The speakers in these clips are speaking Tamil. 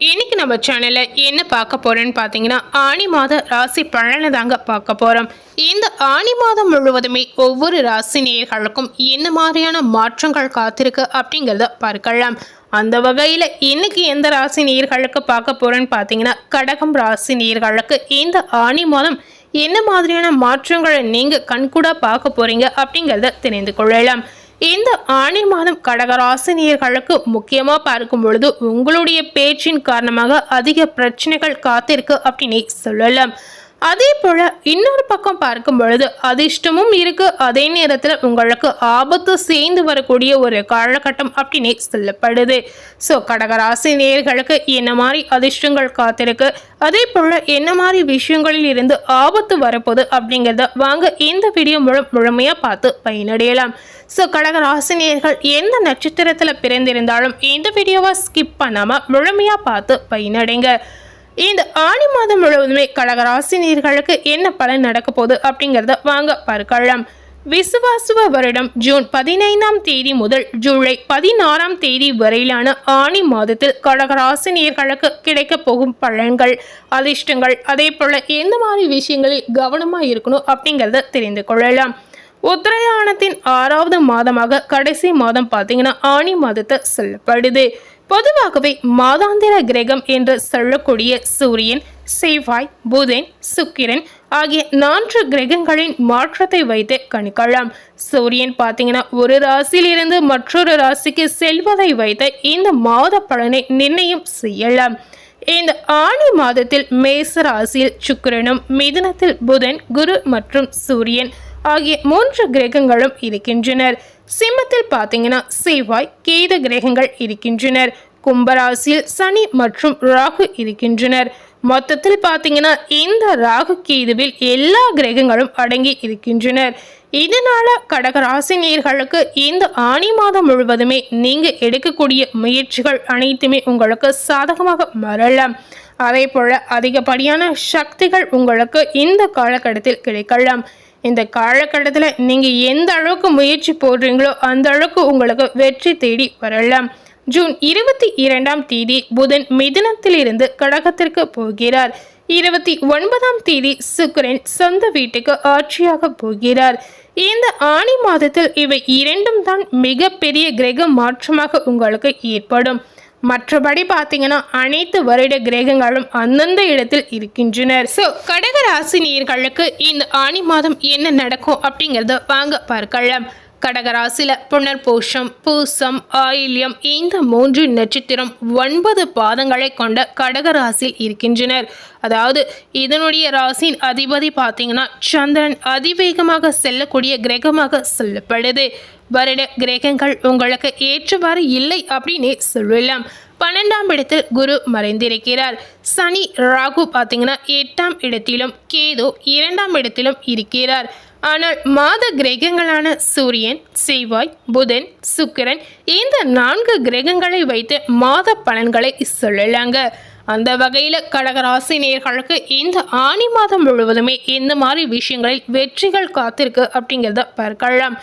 இன்னைக்கு நம்ம சேனலில் என்ன பார்க்க போகிறேன்னு பார்த்தீங்கன்னா ஆனி மாத ராசி பலனை தாங்க பார்க்க போகிறோம் இந்த ஆனி மாதம் முழுவதுமே ஒவ்வொரு ராசி நேயர்களுக்கும் என்ன மாதிரியான மாற்றங்கள் காத்திருக்கு அப்படிங்கிறத பார்க்கலாம். அந்த வகையில் இன்னைக்கு எந்த ராசி நேயர்களுக்கு பார்க்க போகிறேன்னு பார்த்தீங்கன்னா கடகம் ராசி நேயர்களுக்கு இந்த ஆனி மாதம் என்ன மாதிரியான மாற்றங்களை நீங்கள் கண்கூடாக பார்க்க போகிறீங்க அப்படிங்கிறத தெரிந்து கொள்ளலாம். இந்த ஆணி மாதம் கடகராசினியர்களுக்கு முக்கியமாக பார்க்கும் பொழுது உங்களுடைய பேச்சின் காரணமாக அதிக பிரச்சனைகள் காத்திருக்கு அப்படின்னு சொல்லலாம். அதே போல இன்னொரு பக்கம் பார்க்கும் பொழுது அதிர்ஷ்டமும் இருக்கு. அதே நேரத்தில் உங்களுக்கு ஆபத்து சேர்ந்து வரக்கூடிய ஒரு காலகட்டம் அப்படின்னு சொல்லப்படுது. ஸோ கடகராசி நேர்களுக்கு என்ன மாதிரி அதிர்ஷ்டங்கள் காத்திருக்கு? அதே போல என்ன மாதிரி விஷயங்களில் இருந்து ஆபத்து வரப்போகுது அப்படிங்கிறத வாங்க இந்த வீடியோ முழு முழுமையாக பார்த்து பயனடையலாம். ஸோ கடகராசினியர்கள் எந்த நட்சத்திரத்தில் பிறந்திருந்தாலும் இந்த வீடியோவை ஸ்கிப் பண்ணாமல் முழுமையாக பார்த்து பயனடைங்க. இந்த ஆணி மாதம் முழுவதுமே கடகராசினியர்களுக்கு என்ன பலன் நடக்க போகுது அப்படிங்கிறத வாங்க பார்க்கலாம். விசுவாசுவ வருடம் ஜூன் பதினைந்தாம் தேதி முதல் ஜூலை பதினாறாம் தேதி வரையிலான ஆணி மாதத்தில் கடகராசினியர்களுக்கு கிடைக்க போகும் பலன்கள் அதிர்ஷ்டங்கள் அதே போல் எந்த மாதிரி விஷயங்களில் கவனமாக இருக்கணும் அப்படிங்கிறத தெரிந்து கொள்ளலாம். உத்தரயாணத்தின் ஆறாவது மாதமாக கடைசி மாதம் பார்த்தீங்கன்னா ஆணி மாதத்தை செல்லப்படுது. பொதுவாகவே மாதாந்திர கிரகம் என்று சொல்லக்கூடிய சூரியன் செவ்வாய் புதன் சுக்கிரன் ஆகிய நான்கு கிரகங்களின் மாற்றத்தை வைத்து கணிக்கலாம். சூரியன் பார்த்தீங்கன்னா ஒரு ராசியிலிருந்து மற்றொரு ராசிக்கு செல்வதை வைத்து இந்த மாத பலனை நிர்ணயம் செய்யலாம். இந்த ஆணி மாதத்தில் மேச ராசியில் சுக்கிரனும் மிதுனத்தில் புதன் குரு மற்றும் சூரியன் ஆகிய மூன்று கிரகங்களும் இருக்கின்றனர். சிம்மத்தில் பார்த்தீங்கன்னா செவ்வாய் கேத கிரகங்கள் இருக்கின்றனர். கும்பராசியில் சனி மற்றும் ராகு இருக்கின்றனர். மொத்தத்தில் பார்த்தீங்கன்னா இந்த ராகு கேதுவில் எல்லா கிரகங்களும் அடங்கி இருக்கின்றனர். இதனால கடகராசி நேர்களுக்கு இந்த ஆணி மாதம் முழுவதுமே நீங்க எடுக்கக்கூடிய முயற்சிகள் அனைத்துமே உங்களுக்கு சாதகமாக மறலாம். அதே போல அதிகப்படியான சக்திகள் உங்களுக்கு இந்த காலகட்டத்தில் கிடைக்கலாம். இந்த காலகட்டத்தில் நீங்கள் எந்த அளவுக்கு முயற்சி போடுறீங்களோ அந்த அளவுக்கு உங்களுக்கு வெற்றி தேடி வரலாம். ஜூன் இருபத்தி இரண்டாம் தேதி புதன் மிதுனத்திலிருந்து கடகத்திற்கு போகிறார். இருபத்தி ஒன்பதாம் தேதி சுக்கரன் சொந்த வீட்டுக்கு ஆட்சியாக போகிறார். இந்த ஆணி மாதத்தில் இவை இரண்டும் தான் மிகப்பெரிய கிரக மாற்றமாக உங்களுக்கு ஏற்படும். மற்றபடி பார்த்தீங்கன்னா அனைத்து வருட கிரகங்களும் அந்தந்த இடத்தில் இருக்கின்றனர். ஸோ கடக ராசினியர்களுக்கு இந்த ஆணி மாதம் என்ன நடக்கும் அப்படிங்கிறத வாங்க பார்க்கலாம். கடகராசியில் புனர்பூஷம் பூசம் ஆயில்யம் இந்த மூன்று நட்சத்திரம் ஒன்பது பாதங்களை கொண்ட கடகராசியில் இருக்கின்றனர். அதாவது இதனுடைய ராசியின் அதிபதி பார்த்தீங்கன்னா சந்திரன் அதிவேகமாக செல்லக்கூடிய கிரகமாக சொல்லப்படுது. வருட கிரகங்கள் உங்களுக்கு ஏற்றவாறு இல்லை அப்படின்னே சொல்லலாம். பன்னெண்டாம் இடத்தில் குரு மறைந்திருக்கிறார். சனி ராகு பார்த்தீங்கன்னா எட்டாம் இடத்திலும் கேது இரண்டாம் இடத்திலும் இருக்கிறார். ஆனால் மாத கிரகங்களான சூரியன் செவ்வாய் புதன் சுக்கிரன் இந்த நான்கு கிரகங்களை வைத்து மாத பலன்களை சொல்லலாங்க. அந்த வகையில் கடகராசி நேர்களுக்கு இந்த ஆணி மாதம் முழுவதுமே இந்த மாதிரி விஷயங்களில் வெற்றிகள் காத்திருக்கு அப்படிங்கிறத பார்க்கலாம்.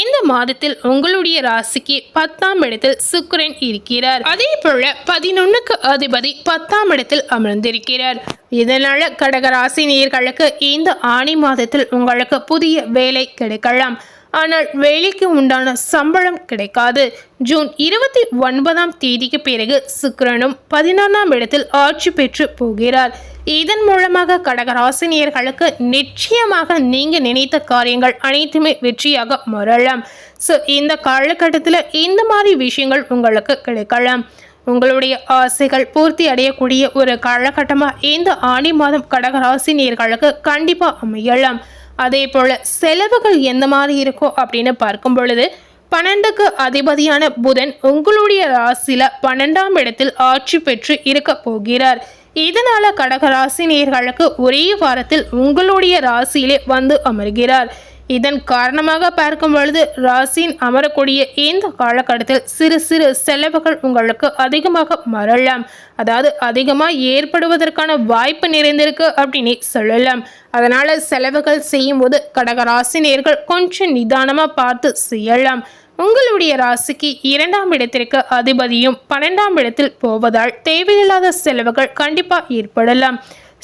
இந்த மாதத்தில் உங்களுடைய ராசிக்கு பத்தாம் இடத்தில் சுக்கரன் இருக்கிறார். அதே போல பதினொன்னுக்கு அதிபதி பத்தாம் இடத்தில் அமர்ந்திருக்கிறார். இதனால கடகராசி நேர்களுக்கு இந்த ஆணி மாதத்தில் உங்களுக்கு புதிய வேலை கிடைக்கலாம். ஆனால் வேலைக்கு உண்டான சம்பளம் கிடைக்காது. ஜூன் இருபத்தி ஒன்பதாம் தேதிக்கு பிறகு சுக்கிரனும் பதினொன்றாம் இடத்தில் ஆட்சி பெற்று போகிறார். இதன் மூலமாக கடகராசினியர்களுக்கு நிச்சயமாக நீங்க நினைத்த காரியங்கள் அனைத்துமே வெற்றியாக மாறலாம். ஸோ இந்த காலகட்டத்தில் இந்த மாதிரி விஷயங்கள் உங்களுக்கு கிடைக்கலாம். உங்களுடைய ஆசைகள் பூர்த்தி அடையக்கூடிய ஒரு காலகட்டமாக இந்த ஆணி மாதம் கடகராசினியர்களுக்கு கண்டிப்பாக அமையலாம். அதே போல் செலவுகள் எந்த மாதிரி இருக்கும் அப்படின்னு பார்க்கும் பொழுது பன்னெண்டுக்கு அதிபதியான புதன் உங்களுடைய ராசியில பன்னெண்டாம் இடத்தில் ஆட்சி பெற்று இருக்க போகிறார். இதனால கடகராசி நேர்களுக்கு ஒரே வாரத்தில் உங்களுடைய ராசியிலே வந்து அமர்கிறார். இதன் காரணமாக பார்க்கும் பொழுது ராசியின் அமரக்கூடிய இந்த காலகட்டத்தில் சிறு சிறு செலவுகள் உங்களுக்கு அதிகமாக மறலாம். அதாவது அதிகமாக ஏற்படுவதற்கான வாய்ப்பு நிறைந்திருக்கு அப்படின்னு சொல்லலாம். அதனால செலவுகள் செய்யும்போது கடக ராசினியர்கள் கொஞ்சம் நிதானமாக பார்த்து செய்யலாம். உங்களுடைய ராசிக்கு இரண்டாம் இடத்திற்கு அதிபதியும் பன்னெண்டாம் இடத்தில் போவதால் தேவையில்லாத செலவுகள் கண்டிப்பாக ஏற்படலாம்.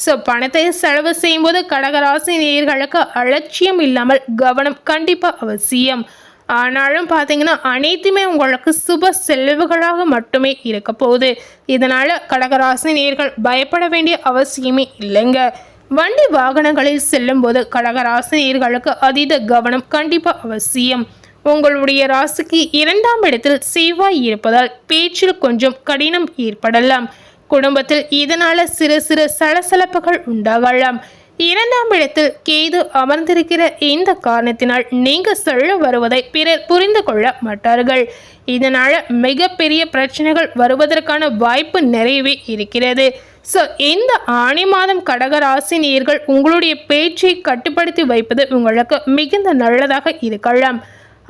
ஸோ பணத்தை செலவு செய்யும்போது கடகராசி நேர்களுக்கு அலட்சியம் இல்லாமல் கவனம் கண்டிப்பாக அவசியம். ஆனாலும் பார்த்தீங்கன்னா அனைத்துமே உங்களுக்கு சுப செலவுகளாக மட்டுமே இருக்க போகுது. இதனால் கடகராசி நேர்கள் பயப்பட வேண்டிய அவசியமே இல்லைங்க. வண்டி வாகனங்களில் செல்லும்போது கடகராசி நேர்களுக்கு அதீத கவனம் கண்டிப்பாக அவசியம். உங்களுடைய ராசிக்கு இரண்டாம் இடத்தில் செவ்வாய் இருப்பதால் பேச்சில் கொஞ்சம் கடினம் ஏற்படலாம். குடும்பத்தில் இதனால சிறு சிறு சலசலப்புகள் உண்டாகலாம். இரண்டாம் இடத்தில் கேது அமர்ந்திருக்கிற இந்த காரணத்தினால் நீங்க சொல்ல வருவதை பிறர் புரிந்து கொள்ள மாட்டார்கள். இதனால மிகப்பெரிய பிரச்சனைகள் வருவதற்கான வாய்ப்பு நிறையவே இருக்கிறது. ஸோ இந்த ஆணி மாதம் கடக உங்களுடைய பேச்சை கட்டுப்படுத்தி வைப்பது உங்களுக்கு மிகுந்த நல்லதாக இருக்கலாம்.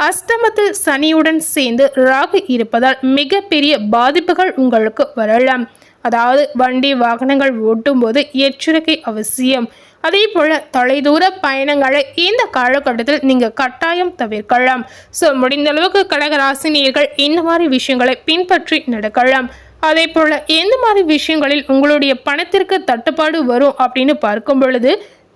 அஷ்டமத்தில் சனியுடன் சேர்ந்து ராகு இருப்பதால் மிகப்பெரிய பாதிப்புகள் உங்களுக்கு வரலாம். அதாவது வண்டி வாகனங்கள் ஓட்டும்போது எச்சரிக்கை அவசியம். அதே போல் தொலைதூர பயணங்களை இந்த காலகட்டத்தில் நீங்கள் கட்டாயம் தவிர்க்கலாம். ஸோ முடிந்த அளவுக்கு கடகராசினியர்கள் இந்த மாதிரி விஷயங்களை பின்பற்றி நடக்கலாம். அதே போல் எந்த மாதிரி விஷயங்களில் உங்களுடைய பணத்திற்கு தட்டுப்பாடு வரும் அப்படின்னு பார்க்கும் பொழுது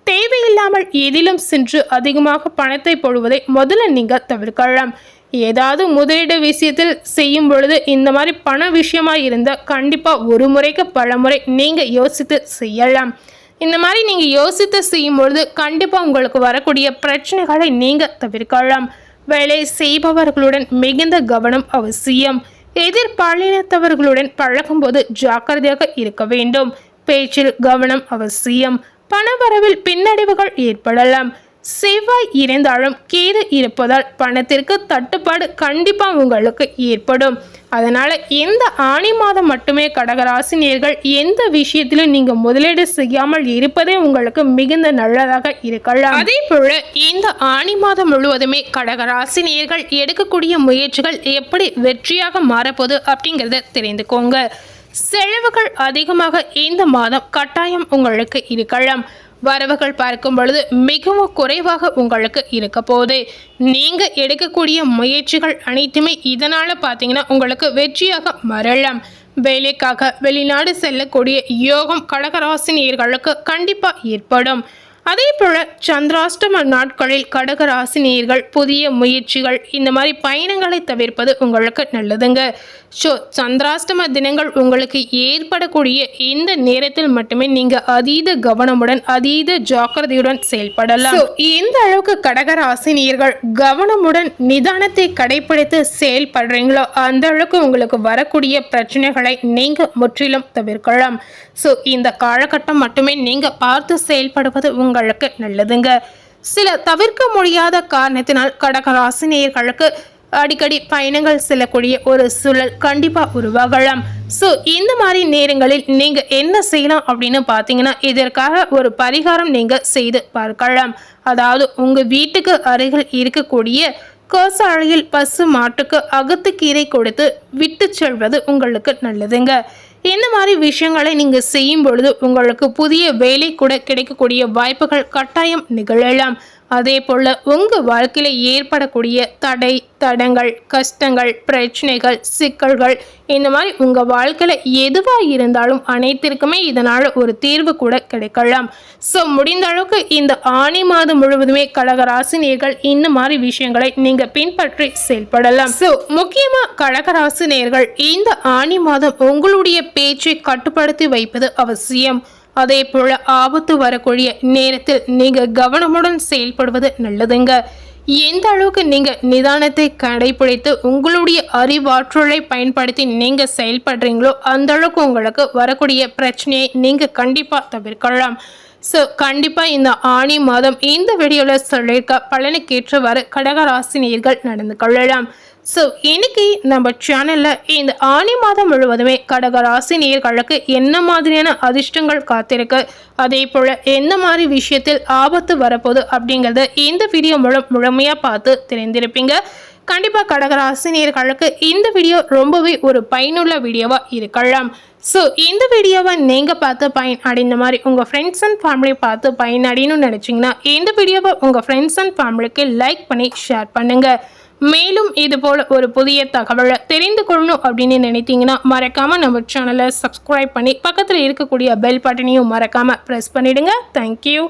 தேவையில்லாமல் எதிலும் சென்று அதிகமாக பணத்தை போடுவதை முதல்ல நீங்கள் தவிர்க்கலாம். ஏதாவது முதலீடு விஷயத்தில் செய்யும் பொழுது இந்த மாதிரி பண விஷயமா இருந்தால் கண்டிப்பாக ஒரு முறைக்கு பல முறை நீங்கள் யோசித்து செய்யலாம். இந்த மாதிரி நீங்கள் யோசித்து செய்யும் பொழுது கண்டிப்பாக உங்களுக்கு வரக்கூடிய பிரச்சனைகளை நீங்கள் தவிர்க்கலாம். வேலை செய்பவர்களுடன் மிகுந்த கவனம் அவசியம். எதிர்பாலினத்தவர்களுடன் பழகும்போது ஜாக்கிரதையாக இருக்க வேண்டும். பேச்சில் கவனம் அவசியம். பணவரவில் பின்னடைவுகள் ஏற்படலாம். செவ்வாய் இருந்தாலும் கேது இருப்பதால் பணத்திற்கு தட்டுப்பாடு கண்டிப்பாக உங்களுக்கு ஏற்படும். அதனால் இந்த ஆணி மாதம் மட்டுமே கடகராசினியர்கள் எந்த விஷயத்திலும் நீங்கள் முதலீடு செய்யாமல் இருப்பதே உங்களுக்கு மிகுந்த நல்லதாக இருக்கலாம். அதே போல இந்த ஆணி மாதம் முழுவதுமே கடகராசினியர்கள் எடுக்கக்கூடிய முயற்சிகள் எப்படி வெற்றியாக மாறப்போகுது அப்படிங்கிறத தெரிந்துக்கோங்க. செலவுகள் அதிகமாக இந்த மாதம் கட்டாயம் உங்களுக்கு இருக்கலாம். வரவுகள் பார்க்கும் பொழுது மிகவும் குறைவாக உங்களுக்கு இருக்க போகுது. நீங்கள் எடுக்கக்கூடிய முயற்சிகள் அனைத்துமே இதனால் பார்த்தீங்கன்னா உங்களுக்கு வெற்றியாக மறலாம் வேலைக்காக வெளிநாடு செல்லக்கூடிய யோகம் கடகராசினியர்களுக்கு கண்டிப்பாக ஏற்படும். அதே போல் சந்திராஷ்டம நாட்களில் கடகராசினியர்கள் புதிய முயற்சிகள் இந்த மாதிரி பயணங்களை தவிர்ப்பது உங்களுக்கு நல்லதுங்க. ஸோ சந்திராஷ்டம தினங்கள் உங்களுக்கு ஏற்படக்கூடிய இந்த நேரத்தில் மட்டுமே நீங்கள் அதீத கவனமுடன் அதீத ஜாக்கிரதையுடன் செயல்படலாம். எந்த அளவுக்கு கடகராசினியர்கள் கவனமுடன் நிதானத்தை கடைபிடித்து செயல்படுறீங்களோ அந்த அளவுக்கு உங்களுக்கு வரக்கூடிய பிரச்சனைகளை நீங்கள் முற்றிலும் தவிர்க்கலாம். ஸோ இந்த காலகட்டம் மட்டுமே நீங்கள் பார்த்து செயல்படுவது உங்களுக்கு நல்லதுங்க. சில தவிர்க்க முடியாத காரணத்தினால் கடகராசினியர்களுக்கு அடிக்கடி பயணங்கள் செல்லக்கூடிய ஒரு சூழல் கண்டிப்பாக உருவாகலாம். ஸோ இந்த மாதிரி நேரங்களில் நீங்கள் என்ன செய்யலாம் அப்படின்னு பார்த்தீங்கன்னா இதற்காக ஒரு பரிகாரம் நீங்கள் செய்து பார்க்கலாம். அதாவது உங்கள் வீட்டுக்கு அருகில் இருக்கக்கூடிய கோசாலையில் பசு மாட்டுக்கு அகத்துக்கீரை கொடுத்து விட்டு செல்வது உங்களுக்கு நல்லதுங்க. இந்த மாதிரி விஷயங்களை நீங்கள் செய்யும் பொழுது உங்களுக்கு புதிய வேலை கூட கிடைக்கக்கூடிய வாய்ப்புகள் கட்டாயம் நிகழலாம். அதே போல் உங்கள் வாழ்க்கையில் ஏற்படக்கூடிய தடை தடங்கள் கஷ்டங்கள் பிரச்சனைகள் சிக்கல்கள் இந்த மாதிரி உங்கள் வாழ்க்கையில் எதுவாக இருந்தாலும் அனைத்திற்குமே இதனால் ஒரு தீர்வு கூட கிடைக்கலாம். ஸோ முடிந்த அளவுக்கு இந்த ஆணி மாதம் முழுவதுமே கடகராசினியர்கள் இந்த மாதிரி விஷயங்களை நீங்கள் பின்பற்றி செயல்படலாம். ஸோ முக்கியமாக கடகராசினியர்கள் இந்த ஆணி மாதம் உங்களுடைய பேச்சை கட்டுப்படுத்தி வைப்பது அவசியம். அதே போல ஆபத்து வரக்கூடிய நேரத்தில் நீங்க கவனமுடன் செயல்படுவது நல்லதுங்க. எந்த அளவுக்கு நீங்க நிதானத்தை கடைபிடித்து உங்களுடைய அறிவாற்றலை பயன்படுத்தி நீங்க செயல்படுறீங்களோ அந்த அளவுக்கு உங்களுக்கு வரக்கூடிய பிரச்சனையை நீங்க கண்டிப்பா தவிர்க்கலாம். ஸோ கண்டிப்பாக இந்த ஆணி மாதம் இந்த வீடியோவில் சொல்லியிருக்க பலனுக்கேற்றவாறு கடகராசினியர்கள் நடந்து கொள்ளலாம். ஸோ இன்னைக்கு நம்ம சேனலில் இந்த ஆணி மாதம் முழுவதுமே கடகராசி நேர்களுக்கு என்ன மாதிரியான அதிர்ஷ்டங்கள் காத்திருக்கு? அதே போல் எந்த மாதிரி விஷயத்தில் ஆபத்து வரப்போகுது அப்படிங்கிறத இந்த வீடியோ மூலம் முழுமையாக பார்த்து தெரிந்திருப்பீங்க. கண்டிப்பாக கடகராசி நேர்களுக்கு இந்த வீடியோ ரொம்பவே ஒரு பயனுள்ள வீடியோவாக இருக்கலாம். ஸோ இந்த வீடியோவை நீங்கள் பார்த்து பயன் அடைந்த மாதிரி உங்கள் ஃப்ரெண்ட்ஸ் அண்ட் ஃபேமிலி பார்த்து பயன் அடையணும்னு நினச்சிங்கன்னா இந்த வீடியோவை உங்கள் ஃப்ரெண்ட்ஸ் அண்ட் ஃபேமிலிக்கு லைக் பண்ணி ஷேர் பண்ணுங்கள் மேலும் இது போல் ஒரு புதிய தகவலை தெரிந்து கொள்ளணும் அப்படின்னு நினைத்தீங்கன்னா மறக்காமல் நம்ம சேனலை சப்ஸ்கிரைப் பண்ணி பக்கத்தில் இருக்கக்கூடிய பெல் பட்டனையும் மறக்காமல் ப்ரெஸ் பண்ணிவிடுங்க தேங்க்யூ